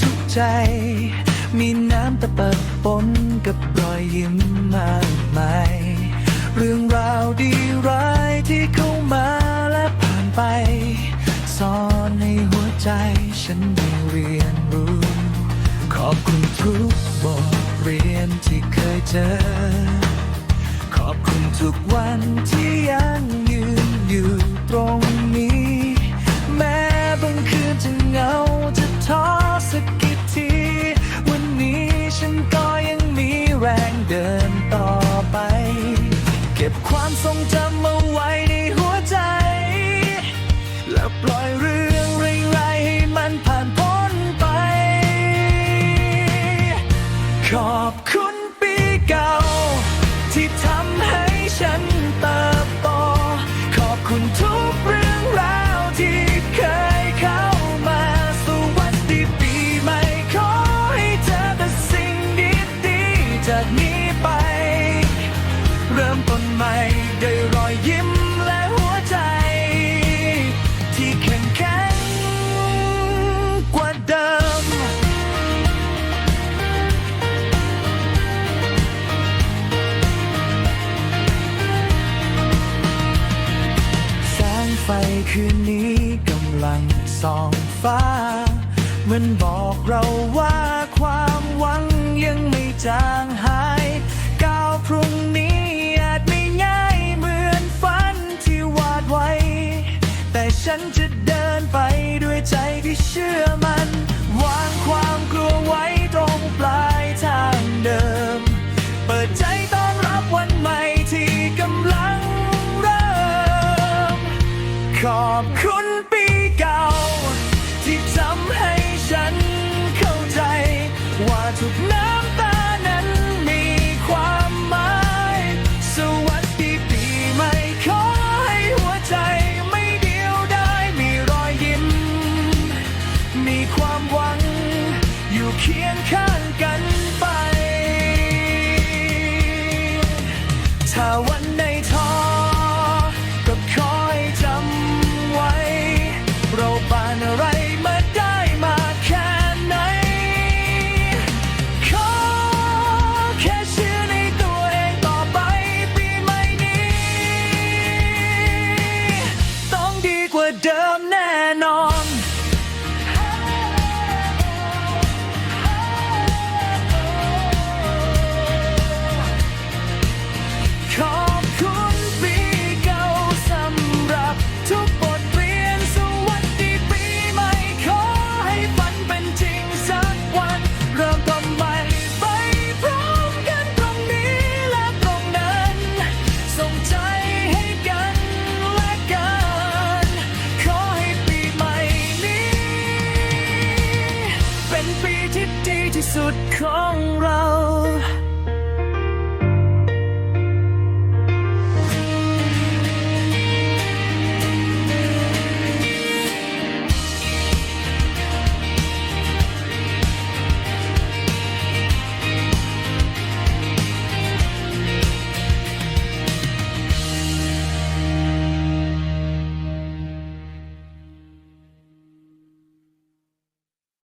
ทุกใจ มีน้ำตะเปิดปนกับรอยยิ้มมากมาย เรื่องราวดีร้ายที่เข้ามาและผ่านไปสอนให้หัวใจฉันได้เรียนรู้ ขอบคุณทุกบทเรียนที่เคยเจอ ขอบคุณทุกวันที่ยัง ปล่อยเรื่องร้ายๆให้มันผ่านพ้นไป ขอบคุณปีเก่า ที่ทำให้ฉันเติบโตขอบคุณทุก คืนนี้กำลังส่องฟ้ามันบอกเราว่าความหวังยังไม่จางหายก้าวพรุ่งนี้อาจไม่ง่ายเหมือนฝันที่วาดไว้ แต่ฉันจะเดินไปด้วยใจที่เชื่อมันวางความาผ่านอะไรมาได้มา สุดของเรา